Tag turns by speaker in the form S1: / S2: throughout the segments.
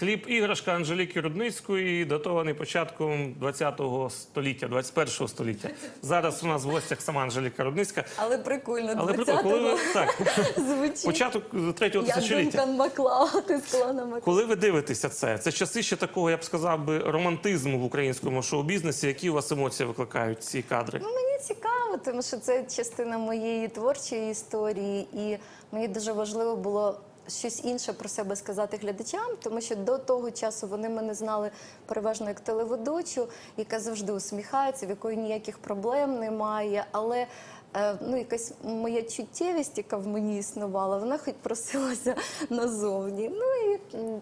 S1: Кліп іграшка Анжеліки Рудницької, датований початком 20-го століття, 21-го століття. Зараз у нас в гостях сама Анжеліка Рудницька.
S2: Але прикольно,
S1: Але прикольно, коли ви
S2: 20-го
S1: так,
S2: звучить.
S1: початок третього
S2: Я
S1: тисячоліття.
S2: Дункан Маклауд із Колона Маклауд.
S1: Коли ви дивитеся це, це часи ще такого, я б сказав би, романтизму в українському шоу-бізнесі. Які у вас емоції викликають ці кадри?
S2: Ну, мені цікаво, тому що це частина моєї творчої історії, і мені дуже важливо було щось інше про себе сказати глядачам, тому що до того часу вони мене знали переважно як телеведучу, яка завжди усміхається, в якої ніяких проблем немає. Але е, ну, якась моя чуттєвість, яка в мені існувала, вона хоч просилася назовні. Ну і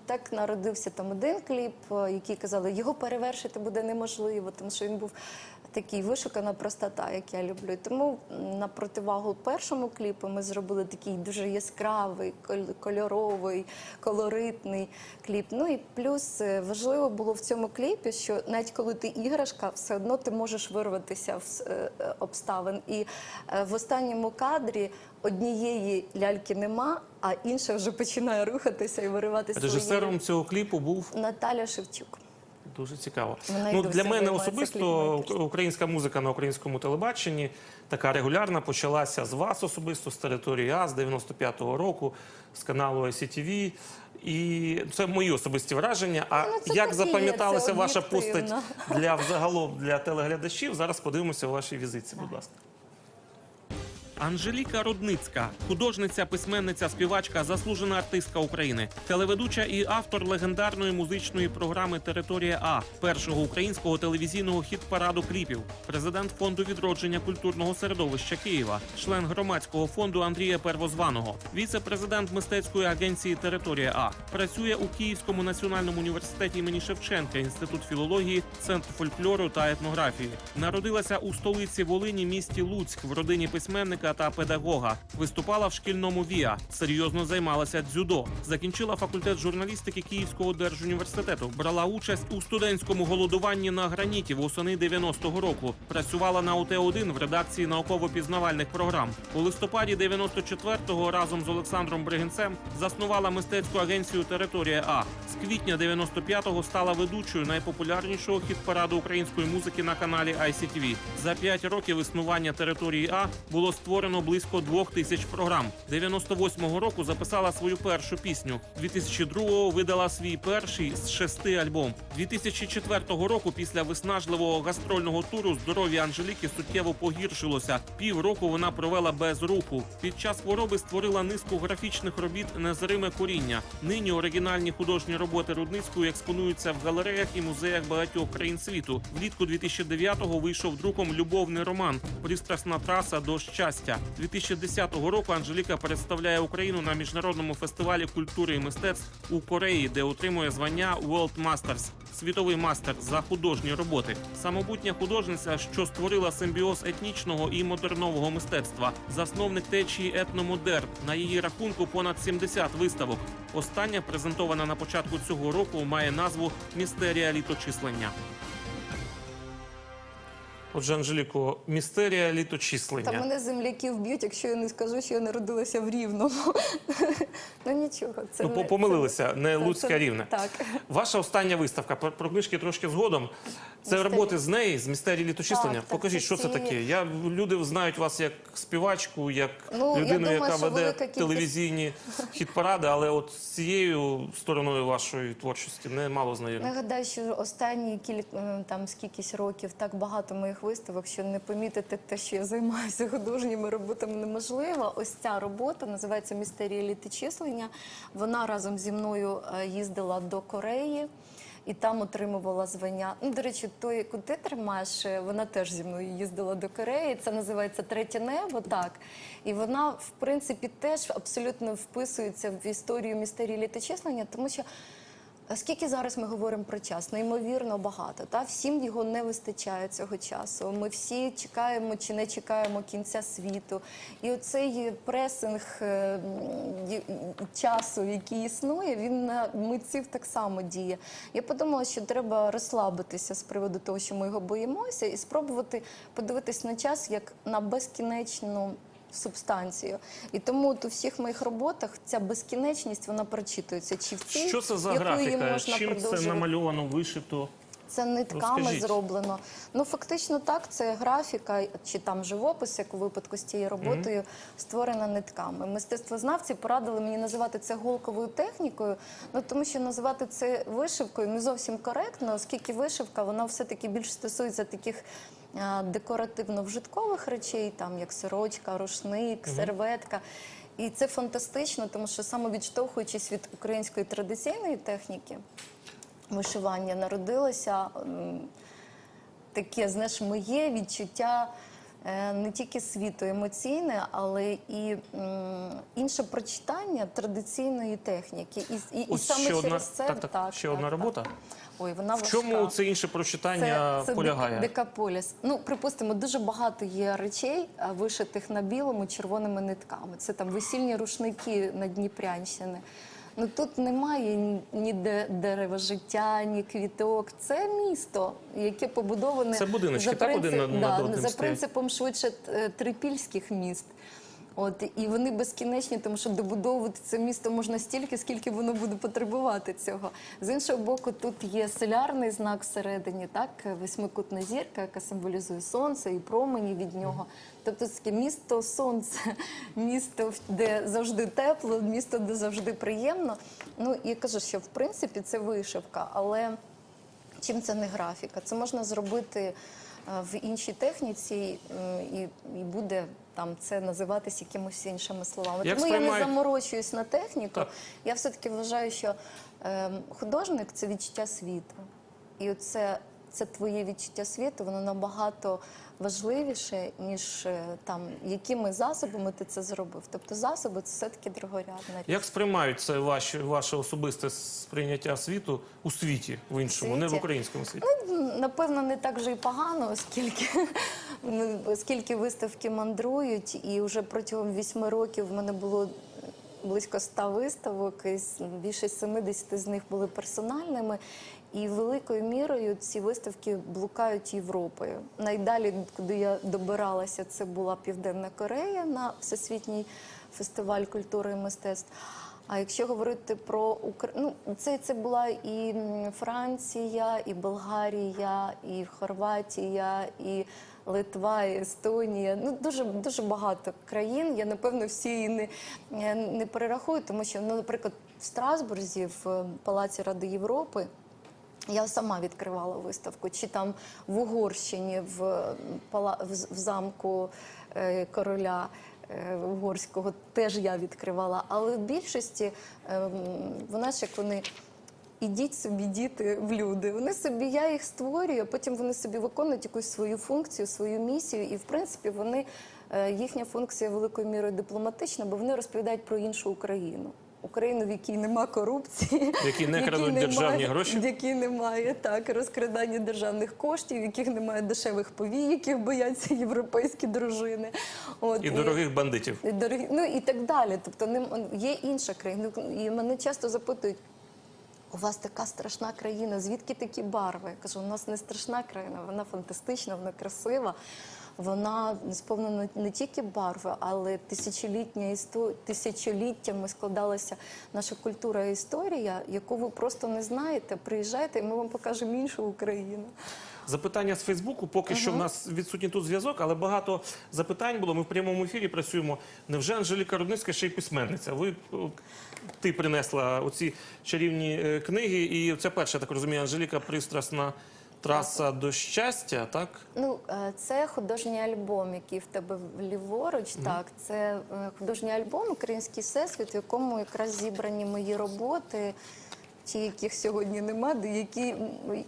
S2: так народився там один кліп, е, який казали, його перевершити буде неможливо, тому що він був такий вишукана простота, як я люблю. Тому на противагу першому кліпу ми зробили такий дуже яскравий, коль- кольоровий, колоритний кліп. Ну і плюс е, важливо було в цьому кліпі, що навіть коли ти іграшка, все одно ти можеш вирватися в е, е, обставин. І в останньому кадрі однієї ляльки нема, а інша вже починає рухатися і вириватися.
S1: Режисером цього кліпу був
S2: Наталя Шевчук.
S1: Дуже цікаво.
S2: Вона
S1: Ну, для мене особисто українська музика на українському телебаченні така регулярна почалася з вас особисто, з території А, з 95-го року, з каналу ICTV. І це мої особисті враження. А
S2: Ну,
S1: як запам'яталася ваша постать для взагалом для телеглядачів? Зараз подивимося у вашій візитці, будь ласка. Анжеліка Рудницька, художниця, письменниця, співачка, заслужена артистка України, телеведуча і автор легендарної музичної програми Територія А, першого українського телевізійного хіт-параду кліпів, президент фонду відродження культурного середовища Києва, член громадського фонду Андрія Первозваного, віце-президент мистецької агенції Територія А, працює у Київському національному університеті імені Шевченка, інститут філології, центр фольклору та етнографії. Народилася у столиці Волині, місті Луцьк, в родині письменника та педагога. Виступала в шкільному ВІА. Серйозно займалася дзюдо. Закінчила факультет журналістики Київського держуніверситету. Брала участь у студентському голодуванні на граніті восени 90-го року. Працювала на ОТ-1 в редакції науково-пізнавальних програм. У листопаді 94-го разом з Олександром Бригинцем заснувала мистецьку агенцію Територія А. З квітня 95-го стала ведучою найпопулярнішого хіт-параду української музики на каналі ICTV. За п'ять років існування території А було створено близько двох тисяч програм. 98-го року записала свою першу пісню. 2002-го видала свій перший з шести альбом. 2004 року, після виснажливого гастрольного туру, здоров'я Анжеліки суттєво погіршилося. Півроку вона провела без руху. Під час хвороби створила низку графічних робіт Незриме коріння. Нині оригінальні художні роботи Рудницької експонуються в галереях і музеях багатьох країн світу. Влітку 2009-го вийшов друком любовний роман Пристрасна траса до щастя. 2010 року Анжеліка представляє Україну на міжнародному фестивалі культури і мистецтв у Кореї, де отримує звання World Masters – світовий мастер за художні роботи. Самобутня художниця, що створила симбіоз етнічного і модернового мистецтва, засновник течії етномодерн. На її рахунку понад 70 виставок. Остання, презентована на початку цього року, має назву Містерія літочислення. Отже, Анжеліко, містерія літочислення.
S2: Та мене земляки вб'ють, якщо я не скажу, що я народилася в Рівному. ну нічого, це
S1: Ну,
S2: не
S1: помилилися, не
S2: це-
S1: Луцьке,
S2: це-
S1: Рівне.
S2: Так.
S1: Ваша остання виставка про, книжки трошки згодом. Це
S2: Містері-
S1: роботи з неї, з містерії літочислення.
S2: Так,
S1: Покажіть, що це таке. Я люди знають вас як співачку, як
S2: Ну,
S1: людину,
S2: думаю,
S1: яка веде
S2: кількість-
S1: телевізійні хіт-паради, але от з цією стороною вашої творчості не мало знайомі.
S2: Нагадаю, що останні кілька там скількись років так багато моїх виставок, що не помітити те, що я займаюся художніми роботами, неможливо. Ось ця робота називається Містерія літочислення. Вона разом зі мною е, їздила до Кореї. І там отримувала звання. Ну, до речі, той, яку ти тримаєш, е, вона теж зі мною їздила до Кореї. Це називається Третє небо. Так. І вона, в принципі, теж абсолютно вписується в історію містерії літочислення, тому що Скільки зараз ми говоримо про час? Неймовірно багато. Та всім його не вистачає цього часу. Ми всі чекаємо чи не чекаємо кінця світу. І оцей пресинг е, часу, який існує, він на митців так само діє. Я подумала, що треба розслабитися з приводу того, що ми його боїмося, і спробувати подивитись на час як на безкінечну субстанцію. І тому от у всіх моїх роботах ця безкінечність вона прочитується. Чи в цій,
S1: Що це за
S2: яку її
S1: графіка?
S2: можна
S1: Чим це
S2: продовжувати.
S1: намальовано, вишито?
S2: Це нитками
S1: Розкажіть.
S2: зроблено. Ну фактично так, це графіка чи там живопис, як у випадку з цією роботою, створена нитками. Мистецтвознавці порадили мені називати це голковою технікою, ну тому що називати це вишивкою не зовсім коректно, оскільки вишивка вона все-таки більш стосується таких. Декоративно-вжиткових речей, там як сорочка, рушник, серветка. І це фантастично, тому що саме відштовхуючись від української традиційної техніки, вишивання народилося таке, знаєш, моє відчуття е, не тільки світу емоційне, але і інше прочитання традиційної техніки. І, і, і
S1: Ось
S2: саме
S1: ще
S2: через
S1: одна,
S2: це
S1: так, так, ще одна робота.
S2: Ой, вона
S1: В чому
S2: важка.
S1: це інше прочитання
S2: це
S1: полягає?
S2: Декаполіс. Ну, припустимо, дуже багато є речей, вишитих на білому червоними нитками. Це там весільні рушники на Дніпрянщини. Ну тут немає ні- де дерева життя, ні квіток. Це місто, яке побудоване
S1: Це будиночки, так, один над- над одним
S2: за
S1: стоять?
S2: принципом швидше е, трипільських міст. От і вони безкінечні, тому що добудовувати це місто можна стільки, скільки воно буде потребувати цього. З іншого боку, тут є солярний знак всередині, так восьмикутна зірка, яка символізує сонце і промені від нього. Тобто таке місто сонце, місто, де завжди тепло, місто, де завжди приємно. Ну я кажу, що в принципі це вишивка, але чим це не графіка? Це можна зробити в іншій техніці і, і буде там це називатись якимось іншими словами.
S1: Як
S2: Тому я не заморочуюсь на техніку.
S1: Так.
S2: Я все-таки вважаю, що е, художник це відчуття світу. І оце це твоє відчуття світу, воно набагато важливіше, ніж е, там якими засобами ти це зробив. Тобто засоби це все-таки другорядна річ.
S1: Як сприймають це ваше, ваше особисте сприйняття світу у світі, в іншому, не в українському світі?
S2: Ну, Напевно, не так вже і погано, оскільки, ну, оскільки виставки мандрують, і вже протягом вісьми років в мене було близько ста виставок, і більше 70 з них були персональними. І великою мірою ці виставки блукають Європою. Найдалі, куди я добиралася, це була Південна Корея на всесвітній фестиваль культури і мистецтв. А якщо говорити про Україну, ну, це, це була і Франція, і Болгарія, і Хорватія, і Литва, і Естонія. Ну дуже дуже багато країн. Я напевно всі і не, не перерахую, тому що, ну, наприклад, в Страсбурзі, в Палаці Ради Європи. Я сама відкривала виставку, чи там в Угорщині, в, в, замку е, короля е, угорського теж я відкривала. Але в більшості е, вона ж як вони. Ідіть собі, діти, в люди. Вони собі, я їх створюю, а потім вони собі виконують якусь свою функцію, свою місію. І в принципі вони е, їхня функція великою мірою дипломатична, бо вони розповідають про іншу Україну. Україну, в якій нема корупції,
S1: В якій не крадуть
S2: немає-
S1: державні гроші?
S2: в якій немає так розкрадання державних коштів, в яких немає дешевих повій, яких бояться європейські дружини. От
S1: І дорогих бандитів.
S2: і дорогі, ну і так далі. Тобто нем- є інша країна. І мене часто запитують. У вас така страшна країна, звідки такі барви? Я кажу, у нас не страшна країна, вона фантастична, вона красива. Вона сповнена не тільки барви, але тисячолітня істо... тисячоліттями складалася наша культура і історія, яку ви просто не знаєте. Приїжджайте, і ми вам покажемо іншу Україну.
S1: Запитання з Фейсбуку. Поки що в нас відсутній тут зв'язок, але багато запитань було. Ми в прямому ефірі працюємо. Невже Анжеліка Рудницька ще й письменниця? Ви ти принесла оці чарівні е, книги, і це перша, я так розумію, Анжеліка пристрасна траса до щастя, так?
S2: Ну, е, це художній альбом, який в тебе ліворуч. Так, це е, художній альбом Український всесвіт, в якому якраз зібрані мої роботи. Ті, яких сьогодні нема, де які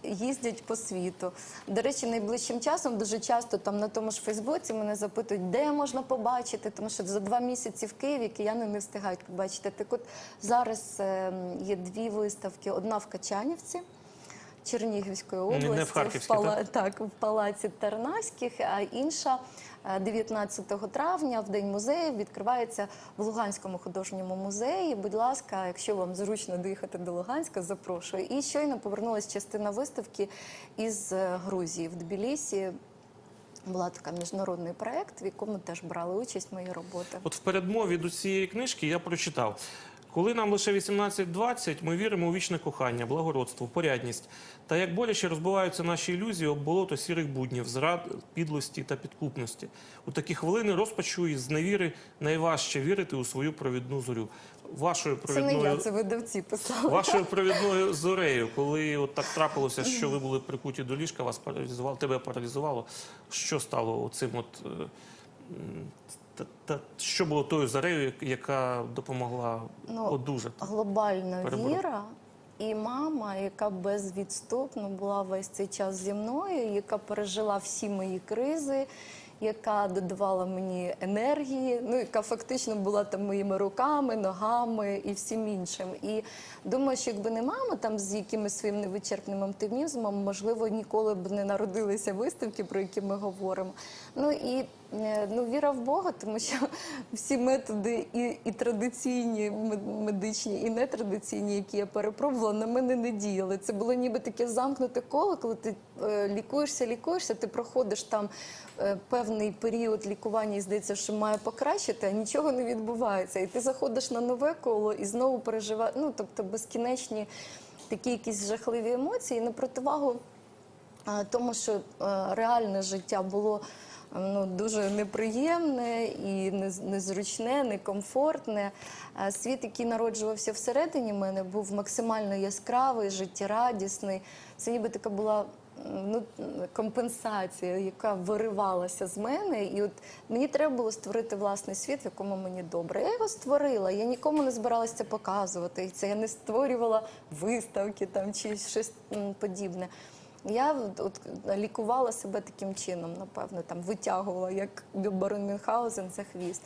S2: їздять по світу. До речі, найближчим часом дуже часто там на тому ж Фейсбуці мене запитують, де можна побачити, тому що за два місяці в Києві кияни не встигають побачити. Так от зараз е, є дві виставки: одна в Качанівці. Чернігівської
S1: не в
S2: області
S1: Харківській,
S2: пала- так, в палаці Тарнавських, а інша е, 19 травня, в день музею, відкривається в Луганському художньому музеї. Будь ласка, якщо вам зручно доїхати до Луганська, запрошую. І щойно повернулася частина виставки із е, Грузії в Тбілісі. була така міжнародний проект, в якому теж брали участь мої роботи.
S1: От в передмові до цієї книжки я прочитав. Коли нам лише 18-20, ми віримо у вічне кохання, благородство, порядність. Та як боляче розбиваються наші ілюзії об болото сірих буднів, зрад, підлості та підкупності. У такі хвилини розпачу і зневіри найважче вірити у свою провідну зорю. Вашою
S2: Це не я,
S1: провідною
S2: це видавці писали.
S1: Вашою провідною зорею, коли от так трапилося, що ви були прикуті до ліжка, вас паралізувало, тебе паралізувало. Що стало цим от е, та, та, що було тою зорею, яка допомогла
S2: Ну,
S1: одужати?
S2: глобальна
S1: Перебор-
S2: віра і мама, яка безвідступно була весь цей час зі мною, яка пережила всі мої кризи, яка додавала мені енергії, ну яка фактично була там моїми руками, ногами і всім іншим. І думаю, що якби не мама там з якимось своїм невичерпним оптимізмом, можливо, ніколи б не народилися виставки, про які ми говоримо. Ну і ну, віра в Бога, тому що всі методи і, і традиційні мед- медичні, і нетрадиційні, які я перепробувала, на мене не діяли. Це було ніби таке замкнуте коло, коли ти е, лікуєшся, лікуєшся, ти проходиш там е, певний період лікування, і здається, що має покращити, а нічого не відбувається. І ти заходиш на нове коло і знову переживаєш, ну тобто безкінечні такі якісь жахливі емоції І на противагу а, тому, що е, реальне життя було е, ну, дуже неприємне і незручне, некомфортне. Світ, який народжувався всередині мене, був максимально яскравий, життєрадісний. Це ніби така була. Ну, компенсація, яка виривалася з мене, і от мені треба було створити власний світ, в якому мені добре. Я його створила. Я нікому не збиралася це показувати. Це я не створювала виставки там чи щось подібне. Я от, лікувала себе таким чином, напевно, там витягувала, як барон Мюнхгаузен за хвіст.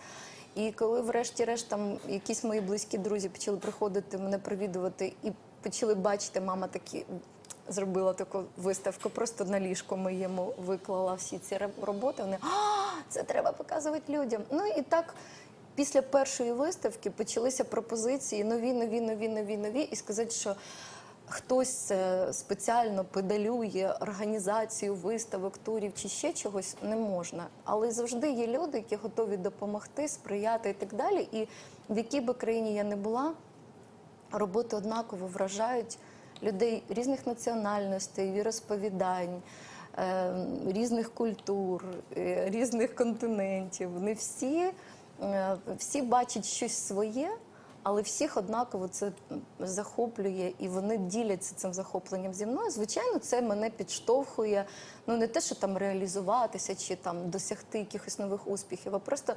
S2: І коли, врешті-решт, там якісь мої близькі друзі почали приходити мене провідувати і почали бачити, мама такі зробила таку виставку, просто на ліжку моєму виклала всі ці роботи. Вони а це треба показувати людям. Ну і так. Після першої виставки почалися пропозиції нові, нові, нові, нові, нові, і сказати, що хтось е, спеціально педалює організацію виставок, турів чи ще чогось не можна. Але завжди є люди, які готові допомогти, сприяти і так далі. І в якій би країні я не була, роботи однаково вражають людей різних національностей, віросповідань, е, різних культур, е, різних континентів. Не всі, всі бачать щось своє. Але всіх однаково це захоплює, і вони діляться цим захопленням зі мною. Звичайно, це мене підштовхує. Ну не те, що там реалізуватися чи там досягти якихось нових успіхів, а просто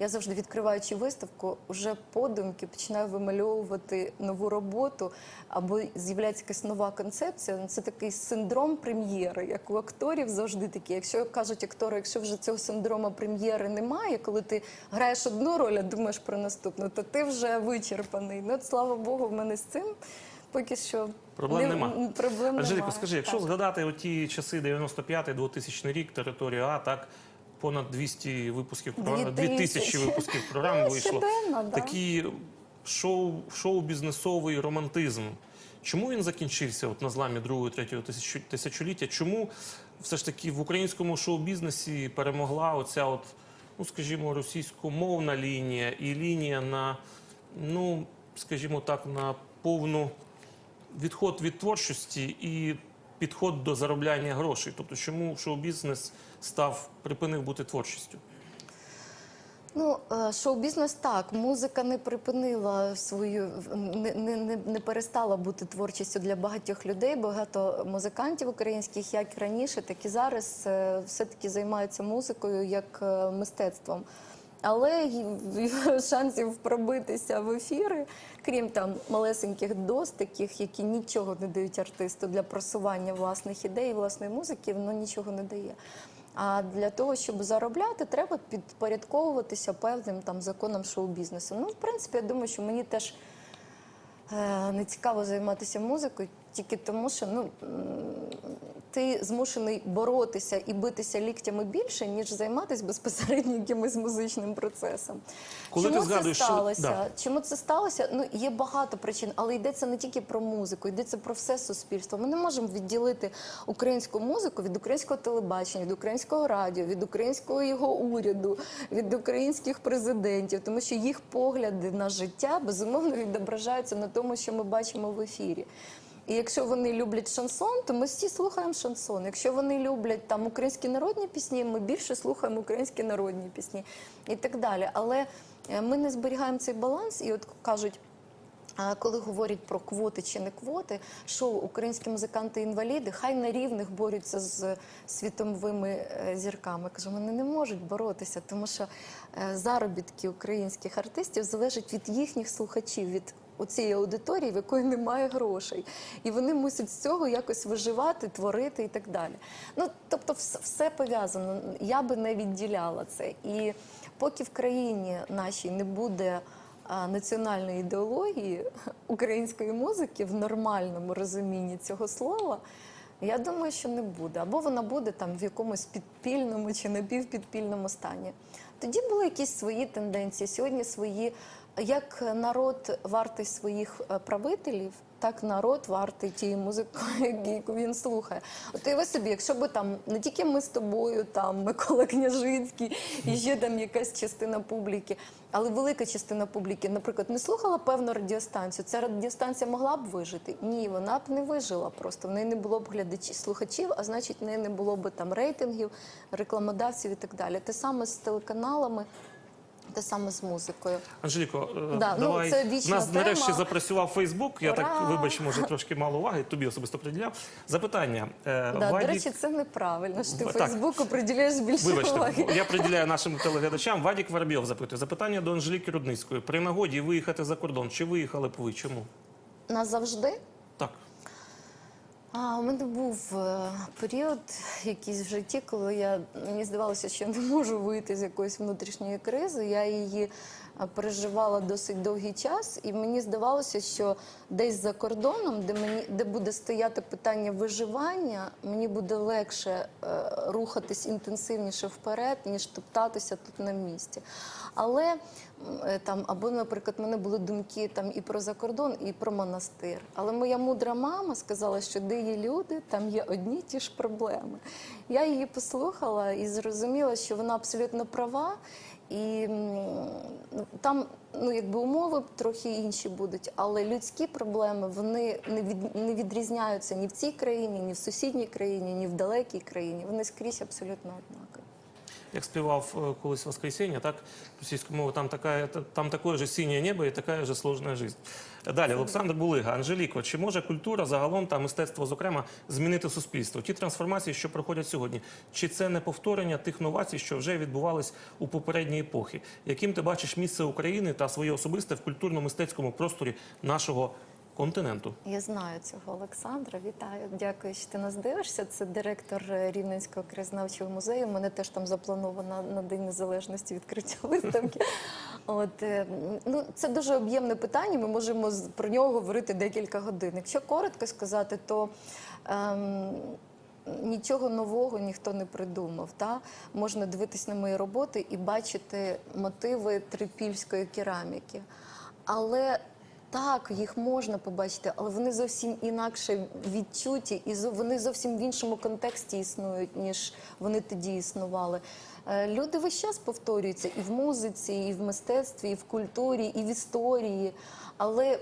S2: я завжди відкриваючи виставку, вже подумки починаю вимальовувати нову роботу, або з'являється якась нова концепція. Ну, Це такий синдром прем'єри, як у акторів завжди такі. Якщо кажуть актори, якщо вже цього синдрому прем'єри немає, коли ти граєш одну роль, а думаєш про наступну, то ти вже вичерпаний. Ну, слава Богу, в мене з цим поки що
S1: Проблем
S2: не-
S1: нема.
S2: Проблем
S1: Анжеліко, скажи, якщо
S2: Так.
S1: згадати оті часи 95-2000 рік, територія А, так понад 200 випусків програм,
S2: 2000.
S1: 2000 випусків програм вийшло. Такий шоу, шоу-бізнесовий романтизм. Чому він закінчився от на зламі другого, третього тисячоліття? Чому все ж таки в українському шоу-бізнесі перемогла оця от, ну скажімо, російськомовна лінія і лінія на, ну скажімо так, на повну відход від творчості і підход до заробляння грошей. Тобто, чому шоу-бізнес став припинив бути творчістю?
S2: Ну, е, шоу-бізнес так, музика не припинила свою, не, не, не, перестала бути творчістю для багатьох людей. Багато музикантів українських, як раніше, так і зараз, е, все-таки займаються музикою як е, мистецтвом. Але шансів пробитися в ефіри, крім там малесеньких доз, таких, які нічого не дають артисту для просування власних ідей, власної музики, воно нічого не дає. А для того, щоб заробляти, треба підпорядковуватися певним там законам шоу-бізнесу. Ну, в принципі, я думаю, що мені теж е, не цікаво займатися музикою, тільки тому, що ну ти змушений боротися і битися ліктями більше, ніж займатися безпосередньо якимось музичним процесом.
S1: Коли ти
S2: Чому
S1: згадуєш,
S2: це
S1: що-
S2: сталося?
S1: да.
S2: Чому це сталося? Ну є багато причин, але йдеться не тільки про музику, йдеться про все суспільство. Ми не можемо відділити українську музику від українського телебачення, від українського радіо, від українського його уряду, від українських президентів, тому що їх погляди на життя безумовно відображаються на тому, що ми бачимо в ефірі. І якщо вони люблять шансон, то ми всі слухаємо шансон. Якщо вони люблять там українські народні пісні, ми більше слухаємо українські народні пісні і так далі. Але е, ми не зберігаємо цей баланс, і от кажуть. Коли говорять про квоти чи не квоти, що українські музиканти-інваліди хай на рівних борються з світовими е, зірками. Кажу, вони не можуть боротися, тому що е, заробітки українських артистів залежать від їхніх слухачів, від оцієї аудиторії, в якої немає грошей, і вони мусять з цього якось виживати, творити і так далі. Ну тобто, все пов'язано. Я би не відділяла це. І поки в країні нашій не буде національної ідеології української музики в нормальному розумінні цього слова. Я думаю, що не буде. Або вона буде там в якомусь підпільному чи напівпідпільному стані. Тоді були якісь свої тенденції, сьогодні свої. Як народ вартий своїх е, правителів, так народ вартий тієї музики, яку він слухає. От уяви собі, якщо б там не тільки ми з тобою, там Микола Княжицький і ще там якась частина публіки, але велика частина публіки, наприклад, не слухала певну радіостанцію. Ця радіостанція могла б вижити? Ні, вона б не вижила просто. В неї не було б глядачів, слухачів, а значить, в неї не було б там рейтингів, рекламодавців і так далі. Те саме з телеканалами. Те саме з музикою.
S1: Анжеліко, е,
S2: Да, ну, це вічна
S1: нас
S2: тема.
S1: нарешті запрацював Фейсбук. Я так,
S2: Ура!
S1: вибач, може, трошки мало уваги, тобі особисто приділяв. Запитання. Е,
S2: Да,
S1: Вадік-
S2: До речі, це неправильно. що ти
S1: Так.
S2: Фейсбуку приділяєш більше
S1: Вибачте,
S2: уваги.
S1: я приділяю нашим телеглядачам. Вадік Воробйов запитує. Запитання до Анжеліки Рудницької. При нагоді виїхати за кордон. Чи виїхали б ви? Чому?
S2: Назавжди. А у мене був е, період якийсь в житті, коли я мені здавалося, що я не можу вийти з якоїсь внутрішньої кризи. Я її переживала досить довгий час, і мені здавалося, що десь за кордоном, де мені де буде стояти питання виживання, мені буде легше е, рухатись інтенсивніше вперед, ніж топтатися тут на місці. Але е, там, або, наприклад, в мене були думки там і про закордон, і про монастир. Але моя мудра мама сказала, що де є люди, там є одні ті ж проблеми. Я її послухала і зрозуміла, що вона абсолютно права. І ну, там ну якби умови трохи інші будуть, але людські проблеми вони не від не відрізняються ні в цій країні, ні в сусідній країні, ні в далекій країні. Вони скрізь абсолютно однакові.
S1: Як співав е, колись Воскресіння, так російською мовою там така там таке ж синє небо і така ж сложна життя. Далі Олександр Булига, Анжеліко, чи може культура загалом та мистецтво, зокрема, змінити суспільство? Ті трансформації, що проходять сьогодні, чи це не повторення тих новацій, що вже відбувались у попередні епохи? Яким ти бачиш місце України та своє особисте в культурно-мистецькому просторі нашого континенту?
S2: Я знаю цього Олександра. Вітаю, дякую, що ти нас дивишся. Це директор е, Рівненського краєзнавчого музею. У мене теж там заплановано на День Незалежності відкриття виставки. От е, ну це дуже об'ємне питання. Ми можемо про нього говорити декілька годин. Якщо коротко сказати, то ем, Нічого нового ніхто не придумав. Та? Можна дивитись на мої роботи і бачити мотиви трипільської кераміки. Але так, їх можна побачити, але вони зовсім інакше відчуті, і вони зовсім в іншому контексті існують, ніж вони тоді існували. Е, Люди весь час повторюються і в музиці, і в мистецтві, і в культурі, і в історії. Але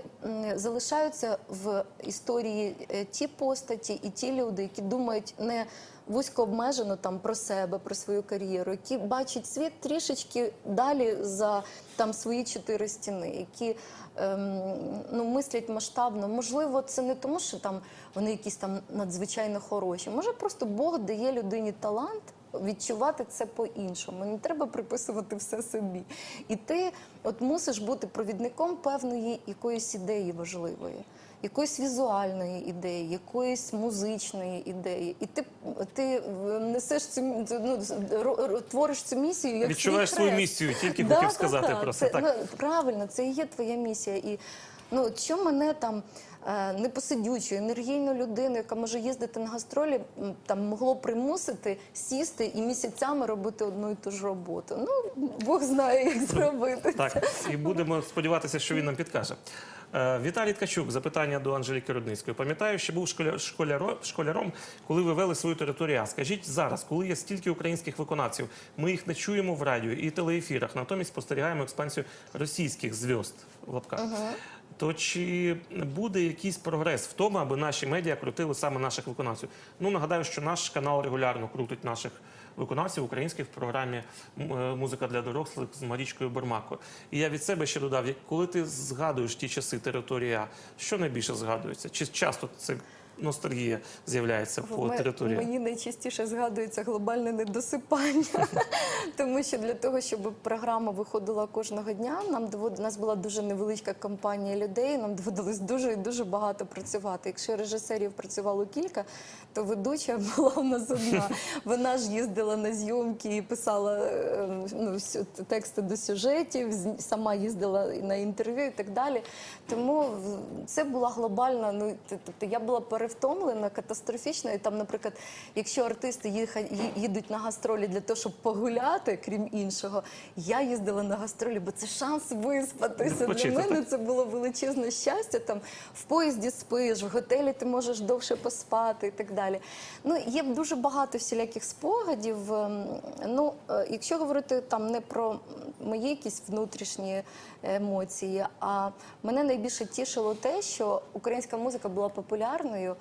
S2: залишаються в історії е, ті постаті і ті люди, які думають не вузько обмежено там про себе, про свою кар'єру, які бачать світ трішечки далі за там свої чотири стіни, які ем, ну, мислять масштабно. Можливо, це не тому, що там вони якісь там надзвичайно хороші. Може, просто Бог дає людині талант. Відчувати це по-іншому, не треба приписувати все собі. І ти от мусиш бути провідником певної якоїсь ідеї важливої, якоїсь візуальної ідеї, якоїсь музичної ідеї. І ти, ти несеш цю ну, твориш цю місію. Як
S1: Відчуваєш
S2: свій
S1: свою місію, тільки
S2: Да,
S1: хотів сказати про це.
S2: Це,
S1: Так.
S2: ну, правильно, це і є твоя місія. І ну, от що мене там е, непосидючу, енергійну людину, яка може їздити на гастролі, там могло примусити сісти і місяцями робити одну і ту ж роботу. Ну, Бог знає, як зробити.
S1: Так, і будемо сподіватися, що він нам підкаже. Е, Віталій Ткачук, запитання до Анжеліки Рудницької. Пам'ятаю, що був школя- школяро- школяром, коли ви вели свою територію. Скажіть зараз, коли є стільки українських виконавців, ми їх не чуємо в радіо і телеефірах, натомість спостерігаємо експансію російських зв'язд в лапках. То чи буде якийсь прогрес в тому, аби наші медіа крутили саме наших виконавців? Ну нагадаю, що наш канал регулярно крутить наших виконавців українських в програмі е, Музика для дорослих з Марічкою Бурмако. І я від себе ще додав, коли ти згадуєш ті часи територія, що найбільше згадується? Чи часто це ностальгія з'являється по території?
S2: Мені найчастіше згадується глобальне недосипання, тому що для того, щоб програма виходила кожного дня, нам довод... у нас була дуже невеличка компанія людей. Нам доводилось дуже і дуже багато працювати. Якщо режисерів працювало кілька, то ведуча була у нас одна. Вона ж їздила на зйомки і писала е, ну, тексти до сюжетів, сама їздила на інтерв'ю і так далі. Тому це була глобальна. Ну тобто я була перевтомлена катастрофічно. І там, наприклад, якщо артисти їха- їдуть на гастролі для того, щоб погуляти, крім іншого, я їздила на гастролі, бо це шанс виспатися. Для мене це було величезне щастя. Там в поїзді спиш, в готелі ти можеш довше поспати і так далі. Ну є дуже багато всіляких спогадів. Ем, Ну, е, якщо говорити там не про мої якісь внутрішні емоції, а мене найбільше тішило те, що українська музика була популярною.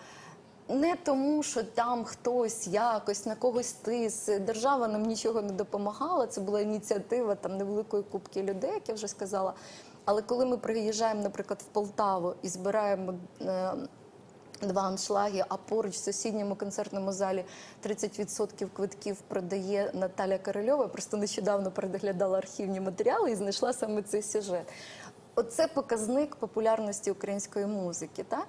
S2: Не тому, що там хтось якось на когось тис. Держава нам нічого не допомагала. Це була ініціатива там невеликої кубки людей, як я вже сказала. Але коли ми приїжджаємо, наприклад, в Полтаву і збираємо е, два аншлаги, а поруч в сусідньому концертному залі 30% квитків продає Наталя Корольова. Просто нещодавно переглядала архівні матеріали і знайшла саме цей сюжет. Оце показник популярності української музики. Та?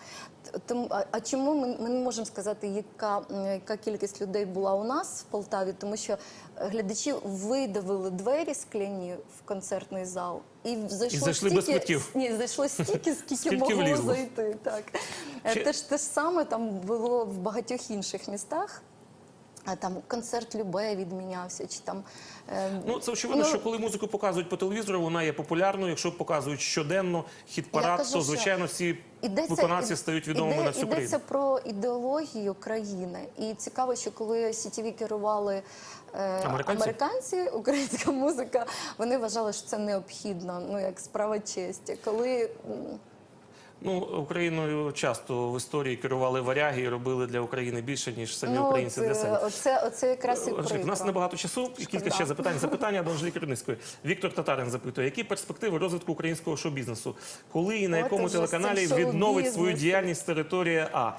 S2: Тому, а, а чому ми, ми не можемо сказати, яка, яка кількість людей була у нас в Полтаві? Тому що е, глядачі видавили двері скляні в концертний зал і зайшло
S1: І зайшли без
S2: стільки-
S1: квитків.
S2: Ні, зайшло стільки, скільки,
S1: Скільки
S2: могло
S1: влізло.
S2: зайти. Так. Е, Те, ж, те ж саме там було в багатьох інших містах. Там концерт Любе відмінявся, чи там е,
S1: Ну це очевидно,
S2: Ну,
S1: що коли музику показують по телевізору, вона є популярною. Якщо показують щоденно хіт-парад,
S2: кажу,
S1: то звичайно ці
S2: Ідеться,
S1: виконавці стають відомими
S2: іде-
S1: на всю країну.
S2: Йдеться про ідеологію країни. І цікаво, що коли сітєві керували е,
S1: Американці?
S2: американці, українська музика, вони вважали, що це необхідно, ну як справа честі. Коли
S1: Ну, Україною часто в історії керували варяги і робили для України більше, ніж самі
S2: ну,
S1: українці
S2: от,
S1: для себе.
S2: е, оце, оце якраз і
S1: Анжелік, у нас небагато часу. І кілька ще запитань. Запитання до Анжеліки Рудницької. Віктор Татарин запитує, які перспективи розвитку українського шоу-бізнесу? Коли і на якому телеканалі відновить свою діяльність територія А?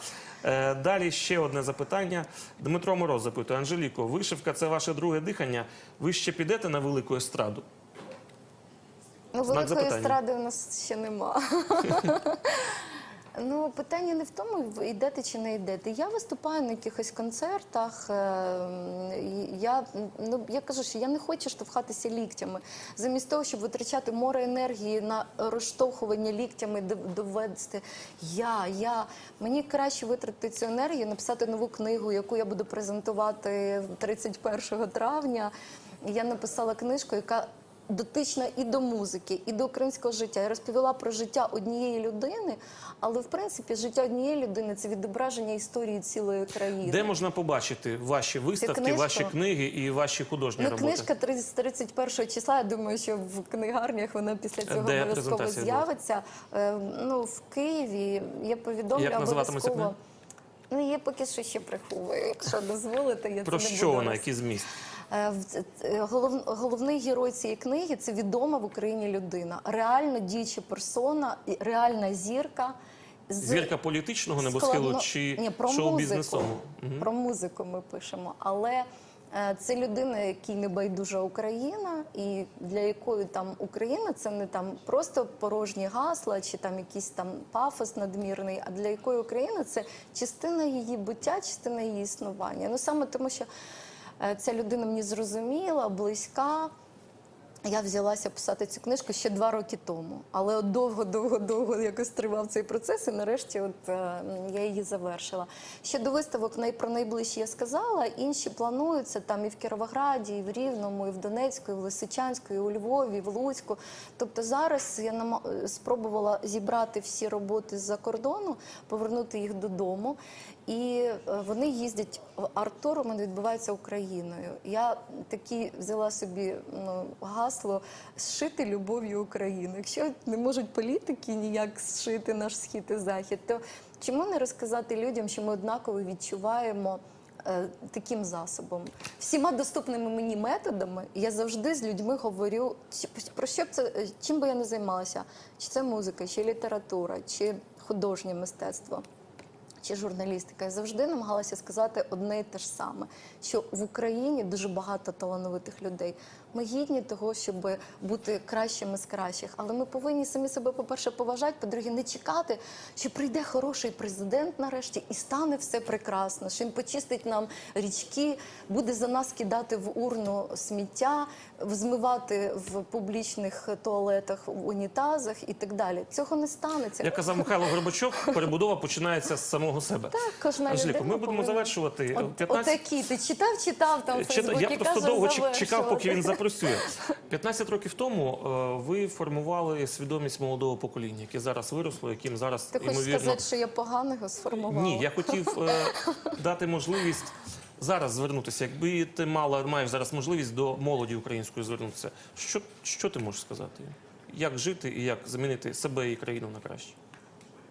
S1: Е, Далі ще одне запитання. Дмитро Мороз запитує, Анжеліко, вишивка це ваше друге дихання. Ви ще підете на велику естраду?
S2: Ну,
S1: Знак
S2: великої
S1: запитання.
S2: естради у нас ще нема. Ну, питання не в тому, йдете чи не йдете. Я виступаю на якихось концертах. е, Я, ну, я кажу, що я не хочу штовхатися ліктями. Замість того, щоб витрачати море енергії на розштовхування ліктями, дов- довести я, я. Мені краще витратити цю енергію, написати нову книгу, яку я буду презентувати 31 травня. Я написала книжку, яка дотична і до музики, і до українського життя. Я розповіла про життя однієї людини, але в принципі життя однієї людини це відображення історії цілої країни.
S1: Де можна побачити ваші виставки, ваші книги і ваші художні
S2: Ну,
S1: роботи?
S2: книжка 30 31 числа. Я думаю, що в книгарнях вона після цього обов'язково з'явиться. Е, ну, в Києві я повідомлю обов'язково. Ну, я поки що ще приховую, якщо дозволите. Я
S1: Про
S2: це не
S1: що
S2: буду
S1: вона,
S2: роз-
S1: який зміст?
S2: Е, ц- голов- Головний герой цієї книги це відома в Україні людина, реально діюча персона, і реальна зірка. з-
S1: Зірка політичного небосхилу
S2: складно-
S1: чи
S2: Ні, про
S1: шоу-бізнесового?
S2: музику. Про музику ми пишемо. Але е, це людина, якій не байдужа Україна, і для якої там Україна це не там просто порожні гасла чи там якийсь там пафос надмірний, а для якої Україна це частина її буття, частина її існування. Ну саме тому, що е, ця людина мені зрозуміла, близька. Я взялася писати цю книжку ще два роки тому, але от довго, довго, довго якось тривав цей процес, і нарешті от, е, я її завершила. Щодо виставок най- про найближчі я сказала, інші плануються там і в Кіровограді, і в Рівному, і в Донецьку, і в Лисичанську, і у Львові, і в Луцьку. Тобто зараз я е, спробувала зібрати всі роботи з-за кордону, повернути їх додому. І е, вони їздять в арт-тур, у відбувається Україною. Я такі взяла собі ну, гасло зшити любов'ю України. Якщо не можуть політики ніяк зшити наш схід і захід, то чому не розказати людям, що ми однаково відчуваємо? е, Таким засобом, всіма доступними мені методами, я завжди з людьми говорю, про що б це е, чим би я не займалася, чи це музика, чи література, чи художнє мистецтво чи журналістика, я завжди намагалася сказати одне і те ж саме: що в Україні дуже багато талановитих людей. Ми гідні того, щоб бути кращими з кращих, але ми повинні самі себе, по-перше, поважати, по-друге, не чекати, що прийде хороший президент нарешті і стане все прекрасно. Що він почистить нам річки, буде за нас кидати в урну сміття, змивати в публічних туалетах, в унітазах і так далі. Цього не станеться.
S1: Як казав Михайло Горбачов, перебудова починається з самого себе.
S2: Так, кожна людина
S1: ми будемо
S2: повинна-
S1: завершувати.
S2: От,
S1: 15
S2: Отакі, ти читав, читав там в Фейсбуці,
S1: Я просто довго чек- чекав, поки він
S2: завершувати.
S1: Запрацює. 15 років тому е, ви формували свідомість молодого покоління, яке зараз виросло, яким зараз
S2: Ти хочеш сказати, що я поганого сформувала?
S1: Ні, я хотів е, дати можливість зараз звернутися. Якби ти мала маєш зараз можливість до молоді української звернутися, що, що ти можеш сказати? Як жити і як змінити себе і країну на краще?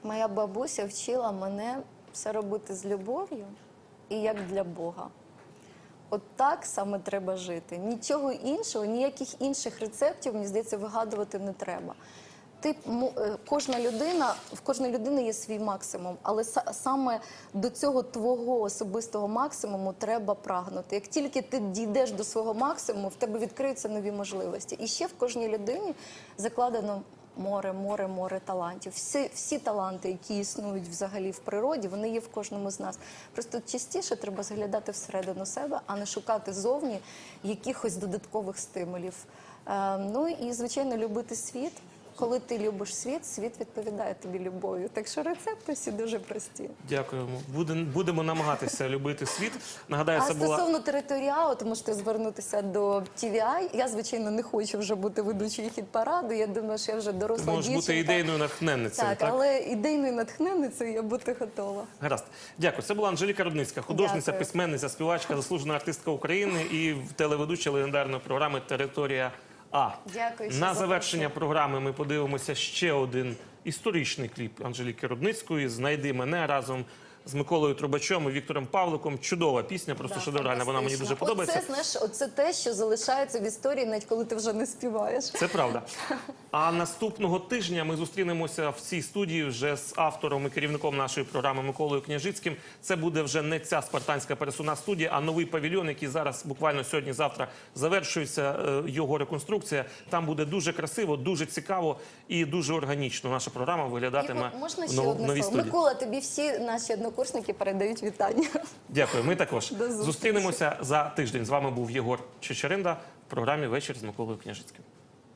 S2: Моя бабуся вчила мене все робити з любов'ю і як для Бога. От так саме треба жити. Нічого іншого, ніяких інших рецептів, мені здається, вигадувати не треба. Ти е, кожна людина, в кожної людини є свій максимум, але саме до цього твого особистого максимуму треба прагнути. Як тільки ти дійдеш до свого максимуму, в тебе відкриються нові можливості. І ще в кожній людині закладено море, море, море талантів. Всі, всі таланти, які існують взагалі в природі, вони є в кожному з нас. Просто частіше треба заглядати всередину себе, а не шукати зовні якихось додаткових стимулів. Е, ну і звичайно, любити світ. Коли ти любиш світ, світ відповідає тобі любов'ю. Так що рецепти всі дуже прості.
S1: Дякуємо. Будем, будемо намагатися любити світ. Нагадаю,
S2: А
S1: це була
S2: стосовно територіалу, то можете звернутися до TVI. Я, звичайно, не хочу вже бути ведучою хіт параду. Я думаю, що я вже
S1: ти
S2: доросла
S1: можеш бути ідейною натхненницею.
S2: Так,
S1: Так,
S2: але ідейною натхненницею я бути готова.
S1: Гаразд. Дякую. Це була Анжеліка Рудницька, художниця,
S2: Дякую.
S1: письменниця, співачка, заслужена артистка України і телеведуча легендарної програми Територія А.
S2: Дякую,
S1: На завершення програми ми подивимося ще один історичний кліп Анжеліки Рудницької Знайди мене разом з Миколою Трубачом і Віктором Павликом. Чудова пісня, просто
S2: Да,
S1: шедевральна. Вона мені дуже подобається.
S2: Оце, знаєш, оце те, що залишається в історії, навіть коли ти вже не співаєш.
S1: Це правда. А наступного тижня ми зустрінемося в цій студії вже з автором і керівником нашої програми Миколою Княжицьким. Це буде вже не ця спартанська пересувна студія, а новий павільйон, який зараз буквально сьогодні-завтра завершується е, його реконструкція. Там буде дуже красиво, дуже цікаво і дуже органічно. Наша програма виглядатиме
S2: можна
S1: в
S2: ще одне
S1: новій
S2: слово?
S1: студії.
S2: Микола, тобі всі наші однокурсники передають вітання.
S1: Дякую. Ми також
S2: До зустрічі.
S1: зустрінемося за тиждень. З вами був Єгор Чечеринда в програмі Вечір з Миколою Княжицьким.